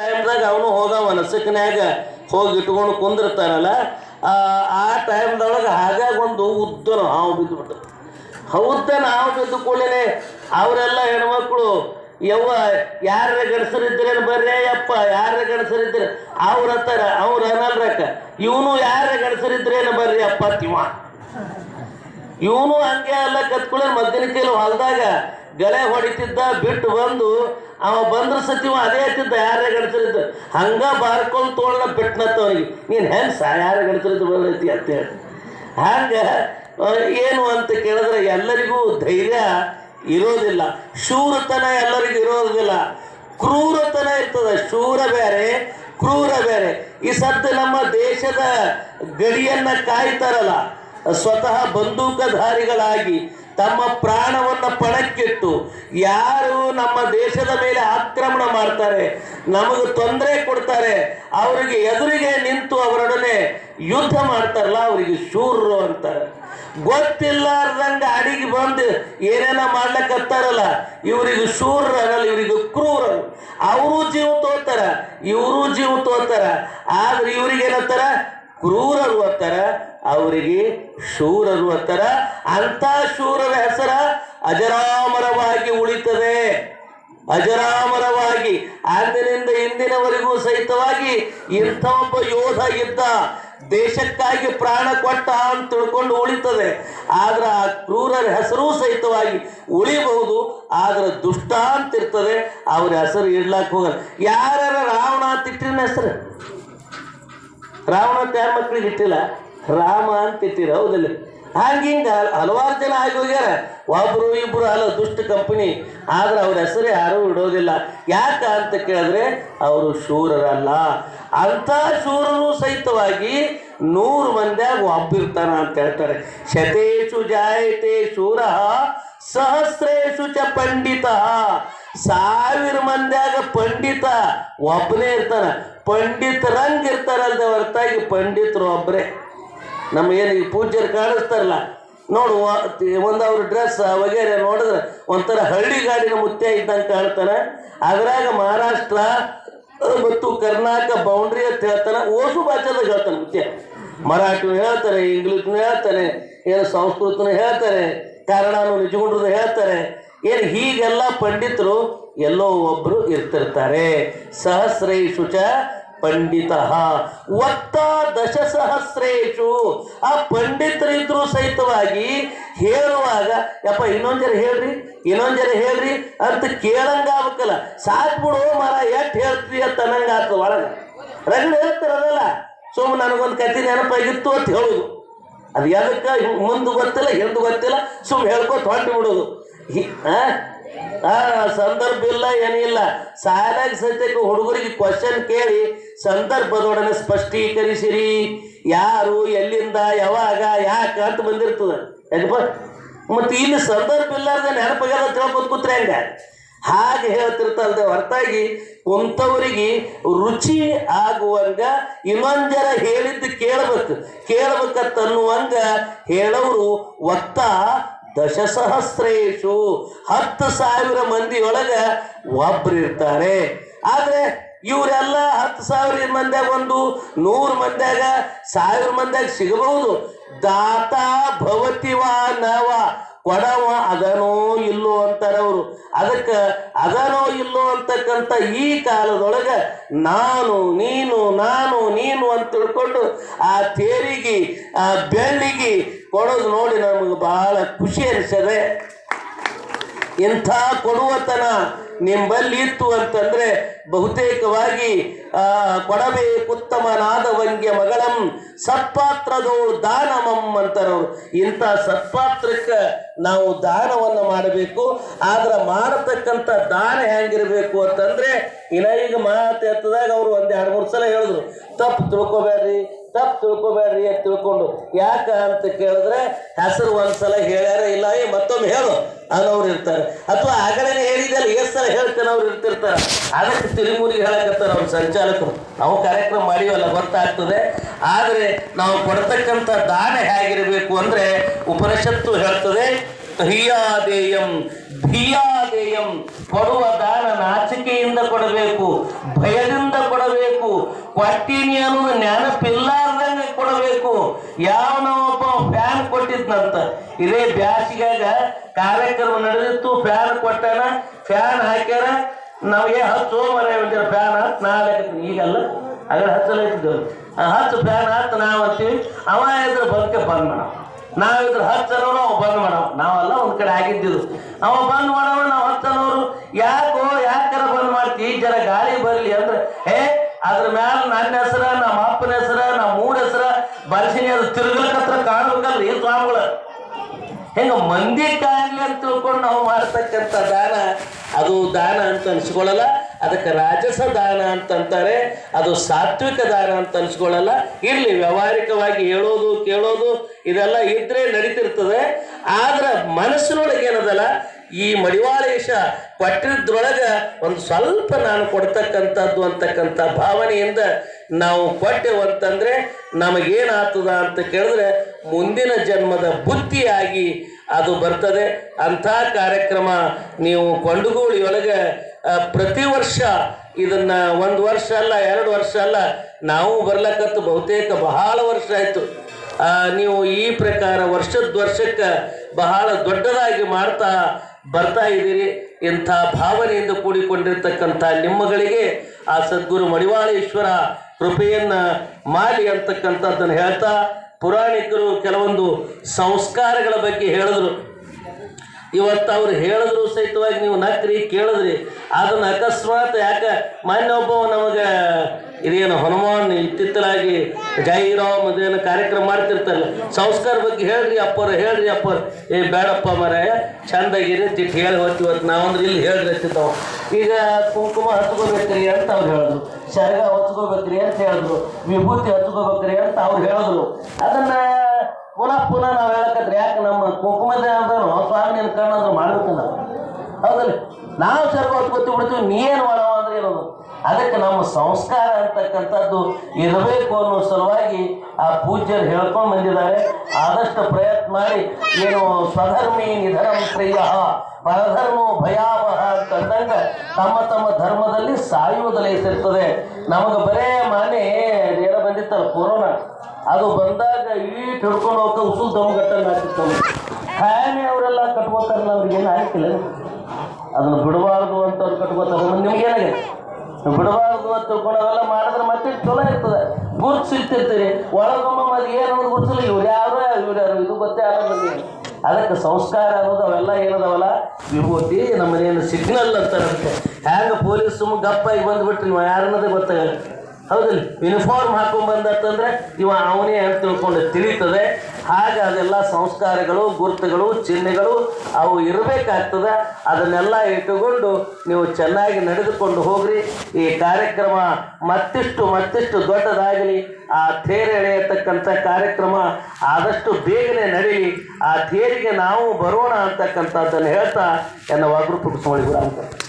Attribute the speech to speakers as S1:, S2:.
S1: ಟೈಮ್ದಾಗ ಅವನು ಹೋಗವ ನಸಕ್ನ್ಯಾಗ ಹೋಗಿ ಇಟ್ಕೊಂಡು ಕುಂದಿರ್ತಾನಲ್ಲ, ಆ ಟೈಮ್ದೊಳಗೆ ಹಾಗಾಗಿ ಒಂದು ಉದ್ದನ ಹಾವು ಬಿದ್ದುಬಿಟ್ಟು ಹೌದ ನಾವು ಬಿದ್ದು ಕೂಡಲೇ ಅವರೆಲ್ಲ ಹೆಣ್ಮಕ್ಳು, ಯವ್ವ ಯಾರ ಗಂಡಸರಿದ್ರೇನು ಬರ್ರಿ ಯಪ್ಪ ಯಾರ ಗಂಡಸರಿದ್ರೆ ಅವ್ರ ಹತ್ತಾರ, ಅವ್ರ ಅನಲ್ರಕ್ಕ, ಇವನು ಯಾರ ಗಂಡಸರಿದ್ರೇನು ಬರ್ರಿ ಅಪ್ಪ ತಿವ ಇವನು ಹಂಗೆ ಎಲ್ಲ ಕತ್ಕೊಳ್ಳಿ ಮಧ್ಯಾಹ್ನ ಕೈಲಿ ಹೊಲ್ದಾಗ ಗಲೆ ಹೊಡಿತಿದ್ದ, ಬಿಟ್ಟು ಬಂದು ಅವ ಬಂದ್ರ ಸತಿವ ಅದೇ ಹತ್ತಿದ್ದ ಯಾರೇ ಗಡ್ತಿರಿದ್ದ ಹಂಗ ಬಾರ್ಕೊಂಡು ತೋಳ ಬಿಟ್ನತ್ತ ಅವ್ರಿಗೆ ನೀನು ಹೆಂಗ್ ಸಾ ಯಾರ ಗಣಸರಿದ್ದು ಬಂದೈತಿ ಅಂತ ಹೇಳಿ. ಹಂಗ ಏನು ಅಂತ ಕೇಳಿದ್ರೆ ಎಲ್ಲರಿಗೂ ಧೈರ್ಯ ಇರೋದಿಲ್ಲ. ಶೂರತನ ಎಲ್ಲರಿಗೂ ಇರೋದಿಲ್ಲ. ಕ್ರೂರತನ ಇರ್ತದೆ, ಶೂರ ಬೇರೆ, ಕ್ರೂರ ಬೇರೆ. ಈ ಸದ್ದು ನಮ್ಮ ದೇಶದ ಗಡಿಯನ್ನ ಕಾಯ್ತಾರಲ್ಲ, ಸ್ವತಃ ಬಂದೂಕಧಾರಿಗಳಾಗಿ. ತಮ್ಮ ಪ್ರಾಣವನ್ನು ಪಣಕ್ಕಿಟ್ಟು ಯಾರು ನಮ್ಮ ದೇಶದ ಮೇಲೆ ಆಕ್ರಮಣ ಮಾಡ್ತಾರೆ, ನಮಗೆ ತೊಂದರೆ ಕೊಡ್ತಾರೆ, ಅವರಿಗೆ ಎದುರಿಗೆ ನಿಂತು ಅವರೊಡನೆ ಯುದ್ಧ ಮಾಡ್ತಾರಲ್ಲ, ಅವರಿಗೆ ಶೂರರು ಅಂತಾರೆ. ಗೊತ್ತಿಲ್ಲಾರ್ದಂಗ ಅಡಿಗೆ ಬಂದು ಏನೇನ ಮಾಡ್ಲಕ್ಕತ್ತಾರಲ್ಲ ಇವರಿಗೆ ಶೂರರು ಅನ್ನಲ್ಲ ಇವರಿಗೆ ಕ್ರೂರರು ಅವರು ಜೀವ ತೋತಾರ, ಇವರು ಜೀವ ತೋತಾರ, ಆದ್ರೆ ಇವ್ರಿಗೆ ಏನಂತಾರ ಕ್ರೂರರು ಅಂತಾರ ಅವರಿಗೆ ಶೂರರು ಅಂತಾರ ಅಂತ ಶೂರರ ಹೆಸರ ಅಜರಾಮರವಾಗಿ ಉಳಿತದೆ. ಅಜರಾಮರವಾಗಿ, ಅಂದಿನಿಂದ ಇಂದಿನವರೆಗೂ ಸಹಿತವಾಗಿ ಇಂಥ ಒಬ್ಬ ಯೋಧ ಇದ್ದ ದೇಶಕ್ಕಾಗಿ ಪ್ರಾಣ ಕೊಟ್ಟ ಅಂತ ತಿಳ್ಕೊಂಡು ಉಳಿತದೆ. ಆದ್ರೆ ಆ ಕ್ರೂರರ ಹೆಸರು ಸಹಿತವಾಗಿ ಉಳಿಬಹುದು, ಆದ್ರೆ ದುಷ್ಟ ಅಂತ ಇರ್ತದೆ. ಅವ್ರ ಹೆಸರು ಇಡ್ಲಾಕ್ ಹೋಗಲ್ಲ. ಯಾರ ರಾವಣ ಅಂತ ಇಟ್ಟಿನ ಹೆಸರು? ರಾವಣ ಅಂತ ಯಾರು ಮಕ್ಕಳಿಗೆ ಇಟ್ಟಿಲ್ಲ. ರಾಮ ಅಂತ ಇಟ್ಟಿರ ಹೌದಲ್ಲ? ಹಾಗಿಂಗ ಹಲವಾರು ಜನ ಆಗಿ ಹೋಗ್ಯಾರ. ಒಬ್ರು ಇಬ್ರು ಹಲವು ದುಷ್ಟ ಕಂಪನಿ ಆದ್ರೆ ಅವ್ರ ಹೆಸರು ಯಾರೂ ಇಡೋದಿಲ್ಲ. ಯಾಕ ಅಂತ ಕೇಳಿದ್ರೆ, ಅವರು ಶೂರರಲ್ಲ. ಅಂತ ಶೂರರು ಸಹಿತವಾಗಿ ನೂರು ಮಂದ್ಯಾಗ ಒಬ್ಬಿರ್ತಾನ ಅಂತ ಹೇಳ್ತಾರೆ. ಶತೇಶು ಜಾಯತೆ ಶೂರ, ಸಹಸ್ರೇಶು ಚ ಪಂಡಿತ. ಸಾವಿರ ಮಂದ್ಯಾಗ ಪಂಡಿತ ಒಬ್ಬನೇ ಇರ್ತಾನ. ಪಂಡಿತರಂಗ್ ಇರ್ತಾರಲ್ದ ಹೊರತಾಗಿ ಪಂಡಿತರು ಒಬ್ಬರೇ ನಮ್ಮ ಏನು ಈ ಪೂಜ್ಯರು ಕಾಣಿಸ್ತಾರಲ್ಲ, ನೋಡು ಒಂದು ಅವ್ರ ಡ್ರೆಸ್ ವಗೇರೆ ನೋಡಿದ್ರೆ ಒಂಥರ ಹಳ್ಳಿ ಗಾಡಿನ ಮುತ್ಯ ಇದ್ದಂಗೆ ಕಾಣ್ತಾನೆ ಅದ್ರಾಗ ಮಹಾರಾಷ್ಟ್ರ ಮತ್ತು ಕರ್ನಾಟಕ ಬೌಂಡ್ರಿ ಅಂತ ಹೇಳ್ತಾನೆ, ಓಸು ಭಾಷೆದಾಗ ಹೇಳ್ತಾನೆ ಮುತ್ಯ. ಮರಾಠಿ ಹೇಳ್ತಾರೆ, ಇಂಗ್ಲೀಷ್ನು ಹೇಳ್ತಾನೆ ಏನು ಸಂಸ್ಕೃತನೂ ಹೇಳ್ತಾರೆ, ಕನ್ನಡನು ನಿಜಗುಂಡ್ರದ್ದು ಹೇಳ್ತಾರೆ. ಏನು ಹೀಗೆಲ್ಲ ಪಂಡಿತರು ಎಲ್ಲೋ ಒಬ್ರು ಇರ್ತಿರ್ತಾರೆ. ಸಹಸ್ರೇಶು ಚ ಪಂಡಿತ. ಒತ್ತ ದಶ ಸಹಸ್ರೇಶು ಆ ಪಂಡಿತರಿದ್ರು ಸಹಿತವಾಗಿ ಹೇಳುವಾಗ, ಯಪ್ಪ ಇನ್ನೊಂದ್ಸರಿ ಹೇಳ್ರಿ ಇನ್ನೊಂದ್ ಜರ ಹೇಳ್ರಿ ಅಂತ ಕೇಳಂಗ ಆಗ್ಬೇಕಲ್ಲ ಸಾಕ್ ಮರ ಎಷ್ಟ್ ಹೇಳ್ತೀವಿ ಅಂತ ಅನ್ನಂಗ ಆತ ಒಳಗ. ರಗಡ್ ಹೇಳ್ತಾರಲ್ಲ ಸೋಮ ನನಗೊಂದು ಕತೆ ನೆನಪಾಗಿತ್ತು ಅಂತ ಹೇಳುದು. ಅದು ಎದಕ್ಕೆ ಮುಂದೆ ಗೊತ್ತಿಲ್ಲ, ಹಿಂದೆ ಗೊತ್ತಿಲ್ಲ ಸುಮ್ ಹೇಳ್ಕೊತ ಹೊಂಟು ಬಿಡೋದು. ಸಂದರ್ಭ ಇಲ್ಲ ಏನಿಲ್ಲ ಸಾಲಾಗಿ ಸತ್ಯಕ್ಕೆ ಹುಡುಗರಿಗೆ ಕ್ವಶನ್ ಕೇಳಿ ಸಂದರ್ಭದೊಡನೆ ಸ್ಪಷ್ಟೀಕರಿಸಿರಿ. ಯಾರು, ಎಲ್ಲಿಂದ, ಯಾವಾಗ, ಯಾಕೆ ಅಂತ ಬಂದಿರ್ತದ. ಯಾಕಪ್ಪ ಮತ್ತೆ ಇಲ್ಲಿ ಸಂದರ್ಭ ಇಲ್ಲಾರ್ದ ನೆನಪಾಗ್ಯದ ತಿಳ್ಕೊತ ಕೂತ್ರೆ ಹೆಂಗ? ಹಾಗೆ ಹೇಳ್ತಿರ್ತಲ್ದೆ ಹೊರತಾಗಿ ಕುಂತವರಿಗೆ ರುಚಿ ಆಗುವಂಗ ಇನ್ನೊಂದರ ಹೇಳಿದ್ದು ಕೇಳಬೇಕು. ಕೇಳ್ಬೇಕಂತ ಅನ್ನುವಂಗ ಹೇಳೋರು ಒತ್ತ ದಶಸಹಸ್ರೇಶು ಹತ್ತು ಸಾವಿರ ಮಂದಿಯೊಳಗ ಒಬ್ರು ಇರ್ತಾರೆ. ಆದ್ರೆ ಇವರೆಲ್ಲ ಹತ್ತು ಸಾವಿರ ಮಂದಿಯಾಗ ಒಂದು, ನೂರು ಮಂದಿಯಾಗ, ಸಾವಿರ ಮಂದಿಯಾಗ ಸಿಗಬಹುದು. ದಾತ ಭವತಿವಾ ನವ ಕೊಡವ ಅದನೋ ಇಲ್ಲೋ ಅಂತಾರೆ ಅವರು. ಅದಕ್ಕೆ ಅದನೋ ಇಲ್ಲೋ ಅಂತಕ್ಕಂಥ ಈ ಕಾಲದೊಳಗೆ ನಾನು, ನೀನು ನಾನು, ನೀನು ಅಂತ ತಿಳ್ಕೊಂಡು ಆ ತೇರಿಗೆ, ಆ ಬೆಳ್ಳಿಗೆ ಕೊಡೋದು ನೋಡಿ ನಮಗೆ ಬಹಳ ಖುಷಿ ಅನಿಸದೆ. ಇಂಥ ಕೊಡುವತನ ನಿಂಬಲ್ಲಿ ಇತ್ತು ಅಂತಂದ್ರೆ ಬಹುತೇಕವಾಗಿ, ಆ ವಂಗ್ಯ ಮಗಳಂ ಸತ್ಪಾತ್ರದೋ ದಾನಮಂ ಅಂತಾರವ್ರು. ಇಂಥ ಸತ್ಪಾತ್ರಕ್ಕೆ ನಾವು ದಾನವನ್ನು ಮಾಡಬೇಕು. ಆದ್ರೆ ಮಾಡತಕ್ಕಂಥ ದಾನ ಹೆಂಗಿರ್ಬೇಕು ಅಂತಂದ್ರೆ, ಇನ್ನ ಈಗ ಮಾತು ಎತ್ತದಾಗ ಅವರು ಒಂದ್ ಎರಡು ಮೂರು ಸಲ ಹೇಳಿದ್ರು, ತಪ್ಪು ತಿಳ್ಕೊಬೇಡ್ರಿ ತಪ್ಪು ತಿಳ್ಕೊಬೇಡ್ರಿ ಅಂತ ತಿಳ್ಕೊಂಡು. ಯಾಕ ಅಂತ ಕೇಳಿದ್ರೆ, ಹೆಸರು ಒಂದ್ಸಲ ಹೇಳ್ಯಾರ ಇಲ್ಲ ಮತ್ತೊಮ್ಮೆ ಹೇಳು. ಅನ್ನೋರು ಇರ್ತಾರೆ. ಅಥವಾ ಆಗಲೇ ಹೇಳಿದಲ್ಲ ಎಷ್ಟು ಸಲ ಹೇಳ್ತಾನೆ ಅವ್ರು ಇರ್ತಿರ್ತಾರೆ. ಅದಕ್ಕೆ ತಿರುಮೂರಿಗೆ ಹೇಳಕತ್ತಾರೆ ಅವ್ರ ಸಂಚಾಲಕರು. ನಾವು ಕಾರ್ಯಕ್ರಮ ಮಾಡಿವಲ್ಲ, ಗೊತ್ತಾಗ್ತದೆ. ಆದರೆ ನಾವು ಕೊಡ್ತಕ್ಕಂಥ ದಾನ ಹೇಗಿರಬೇಕು ಅಂದರೆ ಉಪನಿಷತ್ತು ಹೇಳ್ತದೆ ಹಿಯಾದೇಯಂ ಧಿಯಾದೇಯಂ ಕೊಡುವ ದಾನ ನಾಚಿಕೆಯಿಂದ ಕೊಡಬೇಕು, ಭಯದಿಂದ ಕೊಡಬೇಕು ಕೊಟ್ಟಿನಿ ಅನ್ನೋದು ನೆನಪಿಲ್ಲಾರ್ದಂಗೆ ಕೊಡಬೇಕು ಯಾವನೋ ಒಬ್ಬ ಫ್ಯಾನ್ ಕೊಟ್ಟಿದ್ನಂತ ಇದೇ ಬ್ಯಾಸಿಗಾಗ ಕಾರ್ಯಕ್ರಮ ನಡೆದಿತ್ತು ಫ್ಯಾನ್ ಕೊಟ್ಟಾನ ಫ್ಯಾನ್ ಹಾಕ್ಯಾರ. ನಮಗೆ ಹತ್ತು ಒಂದಿನ ಫ್ಯಾನ್ ಹತ್ತು ನಾಳೆ ಈಗಲ್ಲ ಅದ್ರ ಹಚ್ಚಲೈತಿದ್ದೆವು ಹತ್ತು ಫ್ಯಾನ್ ಹತ್ತು ನಾವು ಅಂತೀವಿ. ಅವ ಇದ್ರ ಬದುಕೆ ಬಂದ್ ಮಾಡವ. ಇದ್ರ ಹತ್ತು ಅವ ಬಂದ್ ಮಾಡವ. ನಾವಲ್ಲ ಒಂದ್ ಕಡೆ ಆಗಿದ್ದಿದ್ದು ಅವ ಬಂದ್ ಮಾಡವ ನಾವು ಹತ್ತು ಯಾಕೋ, ಯಾಕರ ಬಂದ್ ಮಾಡ್ತಿ? ಜರ ಗಾಳಿ ಬರ್ಲಿ ಅಂದ್ರೆ, ಹೇ, ಅದ್ರ ಮ್ಯಾಲ ನನ್ನ ಹೆಸರ, ನಮ್ಮ ಅಪ್ಪನ ಹೆಸರ, ನಮ್ಮ ಮೂಡ ಹೆಸರ ಬರ್ಸಿನಿ ಅದು ತಿರುಗಲಕತ್ರ ಕಾಣ್ಬೇಕಲ್ರಿ ಸ್ವಾಮಿಗಳ. ಹೆಂಗ ಮಂದಿ ಕಾಯಿಲೆ ಅಂತ ತಿಳ್ಕೊಂಡು ನಾವು ಮಾಡ್ತಕ್ಕಂಥ ದಾನ, ಅದು ದಾನ ಅಂತ ಅನ್ಸ್ಕೊಳ್ಳಲ್ಲ, ಅದಕ್ಕೆ ರಾಜಸ ದಾನ ಅಂತಂತಾರೆ ಅದು ಸಾತ್ವಿಕ ದಾನ ಅಂತ ಅನ್ಸ್ಕೊಳ್ಳಲ್ಲ. ಇಲ್ಲಿ ವ್ಯಾವಹಾರಿಕವಾಗಿ ಹೇಳೋದು, ಕೇಳೋದು, ಇದೆಲ್ಲ ಇದ್ರೆ ನಡೀತಿರ್ತದೆ. ಆದ್ರೆ ಮನಸ್ಸಿನೊಳಗೆ ಏನದಲ್ಲ, ಈ ಮಡಿವಾಳೇಶ ಕೊಟ್ಟಿದ್ರೊಳಗ ಒಂದು ಸ್ವಲ್ಪ ನಾನು ಕೊಡ್ತಕ್ಕಂಥದ್ದು ಅಂತಕ್ಕಂಥ ಭಾವನೆಯಿಂದ ನಾವು ಕೊಟ್ಟೆವು ಅಂತಂದ್ರೆ ನಮಗೇನಾಗ್ತದ ಅಂತ ಕೇಳಿದ್ರೆ ಮುಂದಿನ ಜನ್ಮದ ಬುದ್ಧಿಯಾಗಿ ಅದು ಬರ್ತದೆ. ಅಂಥ ಕಾರ್ಯಕ್ರಮ ನೀವು ಕೊಂಡುಗೋಳಿಯೊಳಗೆ ಪ್ರತಿ ವರ್ಷ ಇದನ್ನ ಒಂದು ವರ್ಷ ಅಲ್ಲ, ಎರಡು ವರ್ಷ ಅಲ್ಲ, ನಾವು ಬರ್ಲಕ್ಕತ್ತು ಬಹುತೇಕ ಬಹಳ ವರ್ಷ ಆಯ್ತು. ನೀವು ಈ ಪ್ರಕಾರ ವರ್ಷದ ವರ್ಷಕ್ಕೆ ಬಹಳ ದೊಡ್ಡದಾಗಿ ಮಾಡ್ತಾ ಬರ್ತಾ ಇದ್ದೀರಿ. ಇಂಥ ಭಾವನೆಯಿಂದ ಕೂಡಿಕೊಂಡಿರ್ತಕ್ಕಂಥ ನಿಮ್ಮಗಳಿಗೆ ಆ ಸದ್ಗುರು ಮಡಿವಾಳೇಶ್ವರ ಕೃಪೆಯನ್ನ ಮಾಡಿ ಅಂತಕ್ಕಂಥದ್ದನ್ನು ಹೇಳ್ತಾ ಪುರಾಣಿಕರು ಕೆಲವೊಂದು ಸಂಸ್ಕಾರಗಳ ಬಗ್ಗೆ ಹೇಳಿದ್ರು. ಇವತ್ತು ಅವ್ರು ಹೇಳಿದ್ರು ಸಹಿತವಾಗಿ ನೀವು ನಕ್ರಿ, ಕೇಳಿದ್ರಿ. ಅದನ್ನ ಅಕಸ್ಮಾತ್ ಯಾಕೆ? ಮೊನ್ನೆ ಒಬ್ಬ ನಮಗೆ ಇದೇನು ಹನುಮಾನ್ ಇತ್ತಿತ್ತಲಾಗಿ ಜೈರಾಮ್ ಅದೇನು ಕಾರ್ಯಕ್ರಮ ಮಾಡ್ತಿರ್ತಾರಲ್ಲ, ಸಂಸ್ಕಾರ ಬಗ್ಗೆ ಹೇಳ್ರಿ ಅಪ್ಪರ ಹೇಳ್ರಿ ಅಪ್ಪರ್ ಏ, ಬೇಡಪ್ಪ ಮರ ಚಂದಾಗಿರಿ ತಿಟ್ಟು ಹೇಳಿ ಹೋಗ್ತಿವತ್ತು ನಾವಂದ್ರೆ ಇಲ್ಲಿ ಹೇಳ್ರಿ ಹಚ್ಚಿದ್ದವು ಈಗ ಕುಂಕುಮ ಹಚ್ಕೋಬೇಕ್ರಿ ಅಂತ ಅವ್ರು ಹೇಳಿದ್ರು. ಶರ್ಗ ಹಚ್ಕೋಬೇಕ್ರಿ ಅಂತ ಹೇಳಿದ್ರು. ವಿಭೂತಿ ಹಚ್ಕೋಬೇಕ್ರಿ ಅಂತ ಅವ್ರು ಹೇಳಿದ್ರು. ಅದನ್ನ ಪುನಃ ಪುನಃ ನಾವು ಹೇಳಕತ್ರಿ, ಯಾಕೆ ನಮ್ಮ ಕುಂಕುಮದ ಅಂದ್ರೂ ಸ್ವಾಮಿ ನಿನ್ನ ಕಣ್ಣಂದ್ರೆ ಮಾಡ್ಬೇಕು ನಾವು ಹೌದಲ್ಲ? ನಾವು ಸರ್ವ ಹೊತ್ಕೊತಿ ಬಿಡ್ತೀವಿ, ನೀ ಏನು ಮಾಡವ ಅಂದ್ರೆ ಏನದು ಅದಕ್ಕೆ ನಮ್ಮ ಸಂಸ್ಕಾರ ಅಂತಕ್ಕಂಥದ್ದು ಇರಬೇಕು ಅನ್ನೋ ಸಲುವಾಗಿ ಆ ಪೂಜ್ಯರು ಹೇಳ್ಕೊಂಡು ಬಂದಿದ್ದಾರೆ. ಆದಷ್ಟು ಪ್ರಯತ್ನ ಮಾಡಿ, ಏನು ಸ್ವಧರ್ಮಿ ನಿಧನಂ ಪ್ರಿಯ, ಪರಧರ್ಮ ಭಯಾವಹ ಅಂತಂದಂಗ ತಮ್ಮ ತಮ್ಮ ಧರ್ಮದಲ್ಲಿ ಸಾಯುವುದಲೇ ಇರ್ತದೆ. ನಮಗೆ ಬರೇ ಮಾನೆ ಏನೋ ಬಂದಿತ್ತಲ್ಲ, ಕೊರೋನಾ. ಅದು ಬಂದಾಗ ಈ ಹಿಡ್ಕೊಂಡು ಹೋಗ್ತಾ ಉಸುಲ್ ದಮ್ ಆಗ್ತಿತ್ತು ನಮ್ಗೆ. ಖಾಯಮೆ ಅವರೆಲ್ಲ ಕಟ್ಕೋತಾರಲ್ಲ, ಅವ್ರಿಗೆ ಏನು ಆಗಿಲ್ಲ ಅದನ್ನು ಬಿಡಬಾರ್ದು ಅಂತ ಅವ್ರು ಕಟ್ಕೋತಾರೆ. ನಿಮ್ಗೆ ಏನಾಗಿದೆ? ಬಿಡಬಾರ್ದು ಅಂತ ತಿಳ್ಕೊಂಡು ಅವೆಲ್ಲ ಮಾಡಿದ್ರೆ ಮತ್ತೆ ಚಲೋ ಇರ್ತದೆ. ಗುರುತಿಸಿರ್ತೀರಿ ಒಳಗೊಮ್ಮ ಮತ್ತೆ ಏನು ಅನ್ನೋದು ಗುರುತಿಲ್ಲ. ಇವ್ರು ಯಾರು ಇವ್ರು ಯಾರು, ಇದು ಗೊತ್ತೇ ಆಗೋದಿಲ್ಲ ಅದಕ್ಕೆ ಸಂಸ್ಕಾರ ಅನ್ನೋದು ಅವೆಲ್ಲ ಏನದವಲ್ಲ? ವಿಭೂತಿ ನಮ್ಮನೇನು ಸಿಗ್ನಲ್ ಅಂತಾರಂತೆ. ಹ್ಯಾಂಗ ಪೊಲೀಸ್ ಸುಮ್ಮ ಗಪ್ಪಾಗಿ ಬಂದ್ಬಿಟ್ರಿ ನೀವು ಯಾರನ್ನದೇ ಗೊತ್ತಾಗಲ್ಲ. ಹೌದಿಲ್ಲ ಯೂನಿಫಾರ್ಮ್ ಹಾಕೊಂಡ್ ಇವ ಅವನೇ ಅಂತ ತಿಳ್ಕೊಂಡು ತಿಳಿತದೆ. ಹಾಗೆ ಅದೆಲ್ಲ ಸಂಸ್ಕಾರಗಳು, ಗುರುತುಗಳು, ಚಿಹ್ನೆಗಳು ಅವು ಇರಬೇಕಾಗ್ತದೆ. ಅದನ್ನೆಲ್ಲ ಇಟ್ಟುಕೊಂಡು ನೀವು ಚೆನ್ನಾಗಿ ನಡೆದುಕೊಂಡು ಹೋಗ್ರಿ. ಈ ಕಾರ್ಯಕ್ರಮ ಮತ್ತಿಷ್ಟು ಮತ್ತಿಷ್ಟು ದೊಡ್ಡದಾಗಲಿ. ಆ ತೇರು ಎಳೆಯತಕ್ಕಂಥ ಕಾರ್ಯಕ್ರಮ ಆದಷ್ಟು ಬೇಗನೆ ನಡೀಲಿ. ಆ ಥೇರಿಗೆ ನಾವು ಬರೋಣ ಅಂತಕ್ಕಂಥದ್ದನ್ನು ಹೇಳ್ತಾ ಎನ್ನ ವಾಗ್ರೂಪ ಅಂತ.